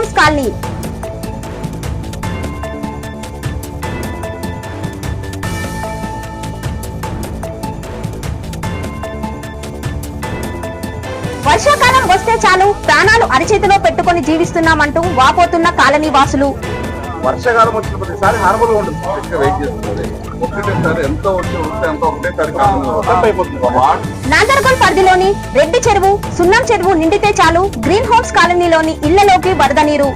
Homes colony. వర్షాకాలం వస్తే చాలు ప్రాణాలు అరిచేతిలో పెట్టుకొని జీవిస్తున్నామంటూ వాపోతున్న కాలనీ వాసులు. వర్షాకాలం వచ్చిన ప్రతిసారి హార్బల్ ఉంటుంది ఎక్కువ వెయిట్ చేస్తుంది ఒకటేసారి ఎంత వచ్చి వస్తే ఎంత ఒకటేసారి కాలం అయిపోతుంది. వాట్ నాందర్గోల్ పరిధిలోని రెడ్డి చెరువు సున్నం చెరువు నిండితే చాలు గ్రీన్ హోమ్స్ కాలనీలోని ఇళ్ళలోకి వరద నీరు.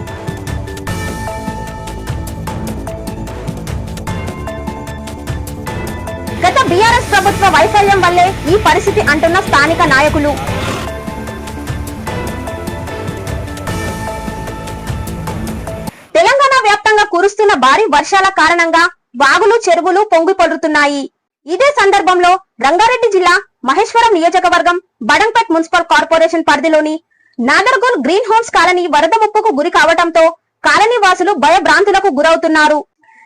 గత బీఆర్ఎస్ ప్రభుత్వ వైఫల్యం వల్లే ఈ పరిస్థితి అంటున్న స్థానిక నాయకులు. కురుస్తున్న భారీ వర్షాల కారణంగా వాగులు చెరువులు పొంగి పడుతున్నాయి ఇదే సందర్భంలో రంగారెడ్డి జిల్లా మహేశ్వరం నియోజకవర్గం బడంపేట్ మున్సిపల్ కార్పొరేషన్ పరిధిలోని నాగర్గోల్ గ్రీన్ హోమ్స్ కాలనీ వరద ముప్పుకు గురి కావటంతో కాలనీ వాసులు భయభ్రాంతులకు గురవుతున్నారు.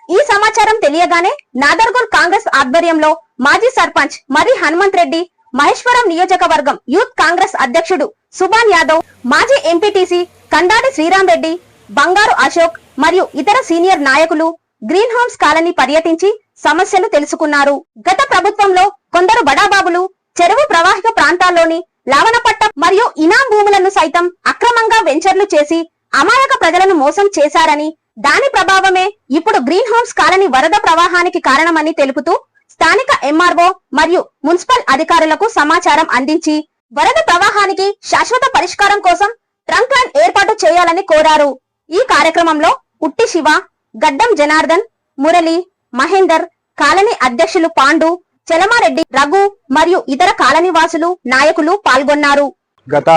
ఈ సమాచారం తెలియగానే నాదర్గోల్ కాంగ్రెస్ ఆధ్వర్యంలో మాజీ సర్పంచ్ మరి హనుమంత్ రెడ్డి మహేశ్వరం నియోజకవర్గం యూత్ కాంగ్రెస్ అధ్యక్షుడు సుభాన్ యాదవ్ మాజీ ఎంపీటీసీ కందాడి శ్రీరామ్ రెడ్డి బంగారు అశోక్ మరియు ఇతర సీనియర్ నాయకులు గ్రీన్ హౌస్ కాలనీ పర్యటించి సమస్యలు తెలుసుకున్నారు. గత ప్రభుత్వంలో కొందరు బడాబాబులు చెరువు ప్రవాహిక ప్రాంతాల్లోని లవణపట్ట మరియు ఇనాం భూములను సైతం అక్రమంగా వెంచర్లు చేసి అమాయక ప్రజలను మోసం చేశారని దాని ప్రభావమే ఇప్పుడు గ్రీన్ హౌస్ కాలనీ వరద ప్రవాహానికి కారణమని తెలుపుతూ స్థానిక ఎంఆర్ఓ మరియు మున్సిపల్ అధికారులకు సమాచారం అందించి వరద ప్రవాహానికి శాశ్వత పరిష్కారం కోసం ట్రంక్ లైన్ ఏర్పాటు చేయాలని కోరారు. ఈ కార్యక్రమంలో ఉట్టి శివ గడ్డం జనార్దన్ మురళి మహేందర్ కాలనీ అధ్యక్షులు పాండు చలమారెడ్డి రఘు మరియు ఇతర కాలనీ వాసులు నాయకులు పాల్గొన్నారు. గత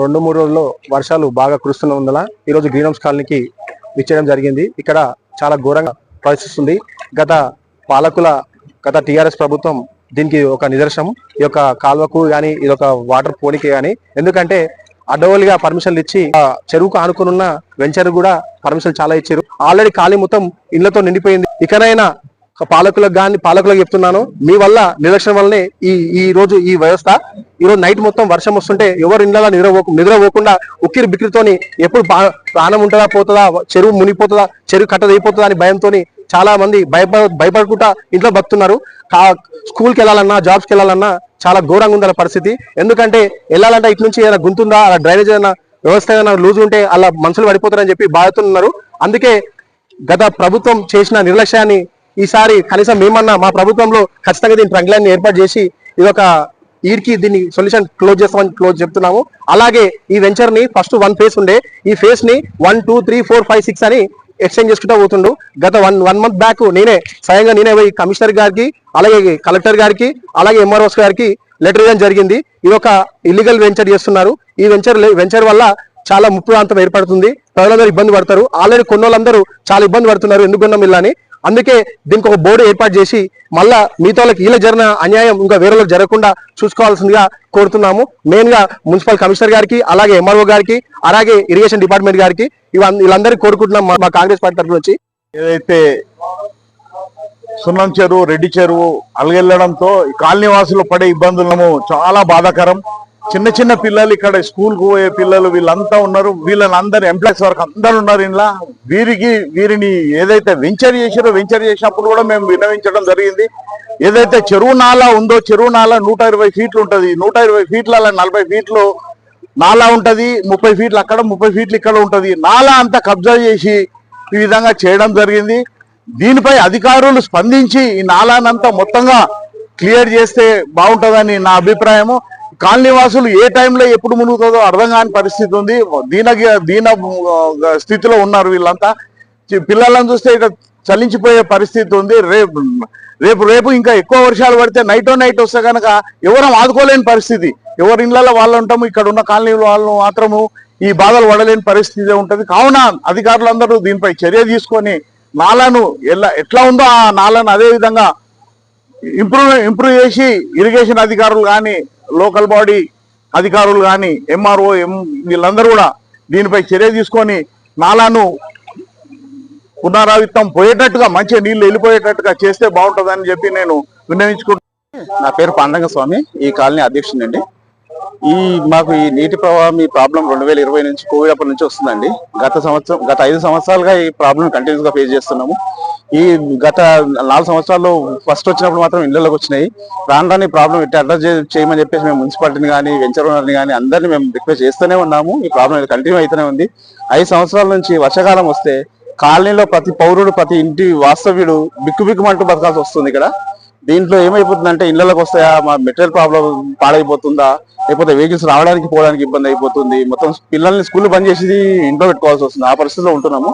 రెండు మూడు రోజుల్లో వర్షాలు బాగా కురుస్తున్నందున ఈరోజు గ్రీన్ హౌస్ కాలనీకి విచ్చేయడం జరిగింది. ఇక్కడ చాలా ఘోరంగా ప్రవేశిస్తుంది గత పాలకుల గత టిఆర్ఎస్ ప్రభుత్వం దీనికి ఒక నిదర్శనం. ఈ యొక్క కాలువకు కానీ ఇది ఒక వాటర్ పోనీకి కానీ ఎందుకంటే అడ్డవోలుగా పర్మిషన్లు ఇచ్చి ఆ చెరువుకు ఆనుకున్న వెంచర్ కూడా పర్మిషన్ చాలా ఇచ్చారు ఆల్రెడీ ఖాళీ మొత్తం ఇళ్ళతో నిండిపోయింది. ఇకనైనా పాలకులకు కానీ పాలకులకు చెప్తున్నాను. మీ వల్ల నిర్లక్ష్యం వల్లనే ఈ ఈ రోజు ఈ వ్యవస్థ. ఈ రోజు నైట్ మొత్తం వర్షం వస్తుంటే ఎవరు ఇండ్లలో నిద్ర నిద్రపోకుండా ఉక్కిరి బిక్కిరితోని ఎప్పుడు ప్రాణం ఉంటుందా పోతుందా? చెరువు మునిగిపోతుందా? చెరువు కట్టదైపోతుందా అని భయంతో చాలా మంది భయపడ భయపడకుండా ఇంట్లో బతున్నారు స్కూల్కి వెళ్ళాలన్నా జాబ్స్కి వెళ్ళాలన్నా చాలా ఘోరంగా ఉందన్న పరిస్థితి. ఎందుకంటే వెళ్ళాలంటే ఇటు నుంచి ఏదైనా గుంతుందా అలా డ్రైనేజ్ ఏదైనా వ్యవస్థ ఏదైనా లూజ్ ఉంటే అలా మనుషులు పడిపోతారని చెప్పి బాధతున్నారు అందుకే గత ప్రభుత్వం చేసిన నిర్లక్ష్యాన్ని ఈసారి కనీసం మేమన్నా మా ప్రభుత్వంలో ఖచ్చితంగా దీని ట్రంక్లైన్ ఏర్పాటు చేసి ఇది ఒక ఈడ్కి దీన్ని సొల్యూషన్ క్లోజ్ చేస్తామని క్లోజ్ చెప్తున్నాము. అలాగే ఈ వెంచర్ని ఫస్ట్ వన్ ఫేస్ ఉండే. ఈ ఫేస్ని one two three four five six అని ఎక్స్చేంజ్ చేసుకుంటూ పోతుండు. గత వన్ వన్ మంత్ బ్యాక్ నేనే స్వయంగా నేనే పోయి కమిషనర్ గారికి అలాగే కలెక్టర్ గారికి అలాగే ఎంఆర్ఓస్ గారికి లెటర్ ఇవ్వడం జరిగింది. ఇది ఒక ఇల్లీగల్ వెంచర్ చేస్తున్నారు. ఈ వెంచర్ వెంచర్ వల్ల చాలా ముప్పు ప్రాంతం ఏర్పడుతుంది. ప్రజలందరూ ఇబ్బంది పడతారు. ఆల్రెడీ కొన్ని వాళ్ళందరూ చాలా ఇబ్బంది పడుతున్నారు. ఎందుకున్నాం ఇల్లని? అందుకే దీనికి ఒక బోర్డు ఏర్పాటు చేసి మళ్ళా మిగతా వాళ్ళకి వీళ్ళకి జరిగిన అన్యాయం ఇంకా వేరే జరగకుండా చూసుకోవాల్సిందిగా కోరుతున్నాము. మెయిన్గా మున్సిపల్ కమిషనర్ గారికి అలాగే ఎంఆర్ఓ గారికి అలాగే ఇరిగేషన్ డిపార్ట్మెంట్ గారికి వీళ్ళందరికీ కోరుకుంటున్నాం మా- కాంగ్రెస్ పార్టీ తరఫున వచ్చి. ఏదైతే సున్నం చెరువు రెడ్డి చెరువు అలగెళ్ళడంతో ఈ కాలనీ వాసులు పడే ఇబ్బందులను చాలా బాధాకరం. చిన్న చిన్న పిల్లలు ఇక్కడ స్కూల్కు పోయే పిల్లలు వీళ్ళంతా ఉన్నారు. వీళ్ళని అందరు ఎంప్లాయీస్ వరకు అందరు ఉన్నారు ఇంట్లో వీరికి వీరిని ఏదైతే వెంచర్ చేసారో వెంచర్ చేసినప్పుడు కూడా మేము విన్నవించడం జరిగింది. ఏదైతే చెరువు నాలా ఉందో చెరువు నాలా నూట ఇరవై ఫీట్లు ఉంటుంది. నూట ఇరవై ఫీట్ల నలభై ఫీట్లు నాలా ఉంటది ముప్పై ఫీట్లు అక్కడ ముప్పై ఫీట్లు ఇక్కడ ఉంటది. నాలా అంతా కబ్జా చేసి ఈ విధంగా చేయడం జరిగింది. దీనిపై అధికారులు స్పందించి ఈ నాలానంతా మొత్తంగా క్లియర్ చేస్తే బాగుంటుందని నా అభిప్రాయము. కాలనీ వాసులు ఏ టైంలో ఎప్పుడు మునుగుతుందో అర్థం కాని పరిస్థితి ఉంది. దీన దీన స్థితిలో ఉన్నారు వీళ్ళంతా. పిల్లలను చూస్తే ఇక చలించిపోయే పరిస్థితి ఉంది. రేపు రేపు రేపు ఇంకా ఎక్కువ వర్షాలు పడితే నైట్ నైట్ వస్తే కనుక ఎవరం ఆదుకోలేని పరిస్థితి. ఎవరి ఇళ్ళలో వాళ్ళు ఉంటాము ఇక్కడ ఉన్న కాలనీ వాళ్ళు మాత్రము ఈ బాధలు పడలేని పరిస్థితి ఉంటుంది. కావున అధికారులందరూ దీనిపై చర్య తీసుకొని నాలను ఎలా ఎట్లా ఉందో ఆ నాలను అదే విధంగా ఇంప్రూవ్ ఇంప్రూవ్ చేసి ఇరిగేషన్ అధికారులు కానీ లోకల్ బాడీ అధికారులు కానీ ఎంఆర్ఓ ఎం వీళ్ళందరూ కూడా దీనిపై చర్య తీసుకొని నాలాను పునరావిత్తం పోయేటట్టుగా మంచిగా నీళ్ళు వెళ్ళిపోయేటట్టుగా చేస్తే బాగుంటుందని చెప్పి నేను విన్నవించుకుంటున్నాను నా పేరు పాండంగ స్వామి ఈ కాలనీ అధ్యక్షుడండి ఈ మాకు ఈ నీటి ప్రవాహం ఈ ప్రాబ్లం రెండు వేల ఇరవై నుంచి కోవిడ్ అప్పటి నుంచి వస్తుందండి. గత సంవత్సరం గత ఐదు సంవత్సరాలుగా ఈ ప్రాబ్లం కంటిన్యూస్గా ఫేస్ చేస్తున్నాము. ఈ గత నాలుగు సంవత్సరాలు ఫస్ట్ వచ్చినప్పుడు మాత్రం ఇళ్ళలోకి వచ్చినాయి. రాను రాని ప్రాబ్లం ఇట్లా అడ్రస్ చేయమని చెప్పేసి మేము మున్సిపాలిటీని కానీ వెంచర్ ఓనర్ని కానీ అందరినీ మేము రిక్వెస్ట్ చేస్తూనే ఉన్నాము. ఈ ప్రాబ్లం కంటిన్యూ అవుతూనే ఉంది. ఐదు సంవత్సరాల నుంచి వర్షాకాలం వస్తే కాలనీలో ప్రతి పౌరుడు ప్రతి ఇంటి వాస్తవ్యుడు బిక్కు బిక్కుమంటూ బతకాల్సి వస్తుంది ఇక్కడ. దీంట్లో ఏమైపోతుందంటే ఇళ్ళలోకి వస్తాయా? మా మెటీరియల్ ప్రాబ్లం పాడైపోతుందా? లేకపోతే వెహికల్స్ రావడానికి పోవడానికి ఇబ్బంది అయిపోతుంది. మొత్తం పిల్లల్ని స్కూల్ బంద్ చేసి ఇంట్లో పెట్టుకోవాల్సి వస్తుంది. ఆ పరిస్థితిలో ఉంటున్నాము.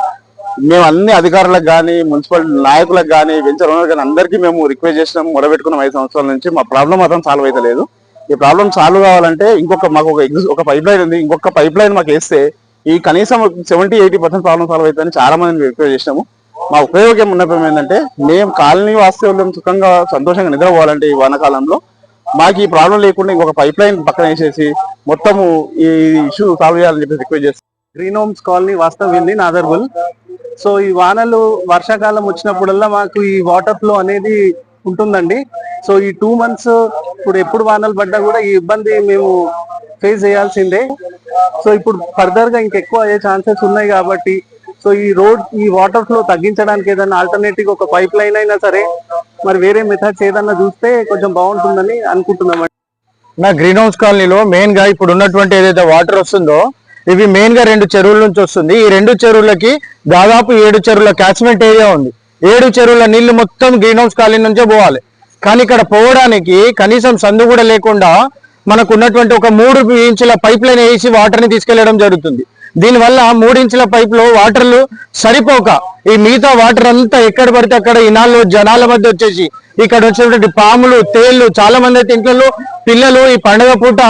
మేము అన్ని అధికారులకు కానీ మున్సిపల్ నాయకులకు కానీ వెంచర్ ఓనర్ కానీ అందరికీ మేము రిక్వెస్ట్ చేసినాము మొదలుపెట్టుకున్నాం ఐదు సంవత్సరాల నుంచి. మా ప్రాబ్లం మాత్రం సాల్వ్ అయితే లేదు. ఈ ప్రాబ్లం సాల్వ్ కావాలంటే ఇంకొక మాకు ఒక ఒక పైప్ లైన్ ఉంది. ఇంకొక పైప్ లైన్ మాకు వేస్తే ఈ కనీసం seventy eighty percent problem solve అవుతుందని చాలా మంది రిక్వెస్ట్ చేసినాము. మా ఉపయోగం ఉన్నప్పుడు ఏంటంటే మేము కాలనీ వాస్తవ్యం సుఖంగా సంతోషంగా నిద్రపోవాలంటే ఈ వానకాలంలో. మాకు ఈ ప్రాబ్లం లేకుండా ఇంకొక పైప్ లైన్ పక్కన వేసేసి మొత్తము ఈ ఇష్యూ సాల్వ్ చేయాలని చెప్పి రిక్వెస్ట్ చేస్తాం. గ్రీన్ హోమ్స్ కాలనీ వాస్తవ్యంది నాదర్బుల్ సో ఈ వానలు వర్షాకాలం వచ్చినప్పుడల్లా మాకు ఈ వాటర్ ఫ్లో అనేది ఉంటుందండి. సో ఈ టూ మంత్స్ ఇప్పుడు ఎప్పుడు వానలు పడ్డా కూడా ఈ ఇబ్బంది మేము ఫేస్ చేయాల్సిందే. సో ఇప్పుడు ఫర్దర్గా ఇంకెక్కువ అయ్యే ఛాన్సెస్ ఉన్నాయి కాబట్టి సో ఈ రోడ్ ఈ వాటర్ ఫ్లో తగ్గించడానికి ఏదైనా ఆల్టర్నేటివ్ ఒక పైప్ లైన్ అయినా సరే మరి వేరే మెథడ్స్ ఏదన్నా చూస్తే కొంచెం బాగుంటుందని అనుకుంటున్నాం నా గ్రీన్ హౌస్ కాలనీలో మెయిన్గా ఇప్పుడు ఉన్నటువంటి ఏదైతే వాటర్ వస్తుందో ఇవి మెయిన్గా రెండు చెరువుల నుంచి వస్తుంది. ఈ రెండు చెరువులకి దాదాపు ఏడు చెరువుల క్యాచ్మెంట్ ఏరియా ఉంది. ఏడు చెరువుల నీళ్ళు మొత్తం గ్రీన్ హౌస్ కాలనీ నుంచే పోవాలి. కానీ ఇక్కడ పోవడానికి కనీసం సందు కూడా లేకుండా మనకు ఉన్నటువంటి ఒక మూడు ఇంచుల పైప్ లైన్ వేసి వాటర్ని తీసుకెళ్ళడం జరుగుతుంది. దీనివల్ల మూడు ఇంచుల పైప్లో వాటర్లు సరిపోక ఈ మిగతా వాటర్ అంతా ఎక్కడ పడితే అక్కడ ఇనాళ్ళు జనాల మధ్య వచ్చేసి ఇక్కడ వచ్చినటువంటి పాములు తేళ్ళు చాలా మంది అయితే ఇంట్లో పిల్లలు ఈ పండగ పూట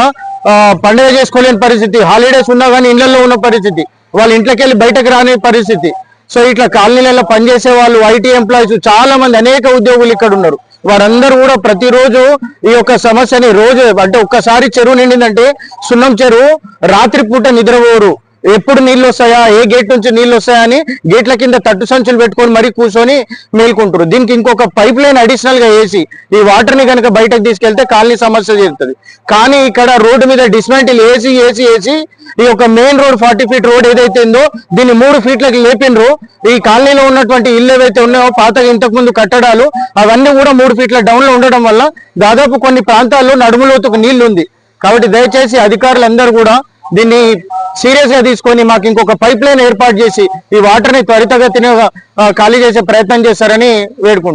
పండుగ పండగ చేసుకోలేని పరిస్థితి. హాలిడేస్ ఉన్నా కానీ ఇళ్ళలో ఉన్న పరిస్థితి. వాళ్ళ ఇంట్లోకి వెళ్ళి బయటకు రాని పరిస్థితి. సో ఇట్లా కాలనీలలో పనిచేసే వాళ్ళు ఐటీ ఎంప్లాయీస్ చాలా మంది అనేక ఉద్యోగులు ఇక్కడ ఉన్నారు. వారందరూ కూడా ప్రతిరోజు ఈ యొక్క సమస్యని రోజు అంటే ఒక్కసారి చెరువు నిండిందంటే సున్నం చెరువు రాత్రి పూట నిద్రపోరు. ఎప్పుడు నీళ్ళు వస్తాయా? ఏ గేట్ నుంచి నీళ్ళు వస్తాయా అని గేట్ల కింద తట్టు సంచులు పెట్టుకొని మరీ కూర్చొని మేల్కుంటారు దీనికి ఇంకొక పైప్ లైన్ అడిషనల్గా వేసి ఈ వాటర్ని కనుక బయటకు తీసుకెళ్తే కాలనీ సమస్య తీరుతుంది. కానీ ఇక్కడ రోడ్డు మీద డిస్మాంటిల్ వేసి వేసి వేసి ఈ యొక్క main road forty feet road ఏదైతే ఉందో దీన్ని మూడు ఫీట్లకి లేపినరు ఈ కాలనీలో ఉన్నటువంటి ఇల్లు ఏవైతే ఉన్నాయో పాతగా ఇంతకు ముందు కట్టడాలు అవన్నీ కూడా మూడు ఫీట్ల డౌన్లో ఉండడం వల్ల దాదాపు కొన్ని ప్రాంతాల్లో నడుములోతుకు నీళ్ళు ఉంది కాబట్టి దయచేసి అధికారులందరూ కూడా దీన్ని సీరియస్గా తీసుకొని మాకు ఇంకొక పైప్ లైన్ ఏర్పాటు చేసి ఈ వాటర్ని త్వరితగతిన ఖాళీ చేసే ప్రయత్నం చేస్తారని వేడుకుంటున్నాం.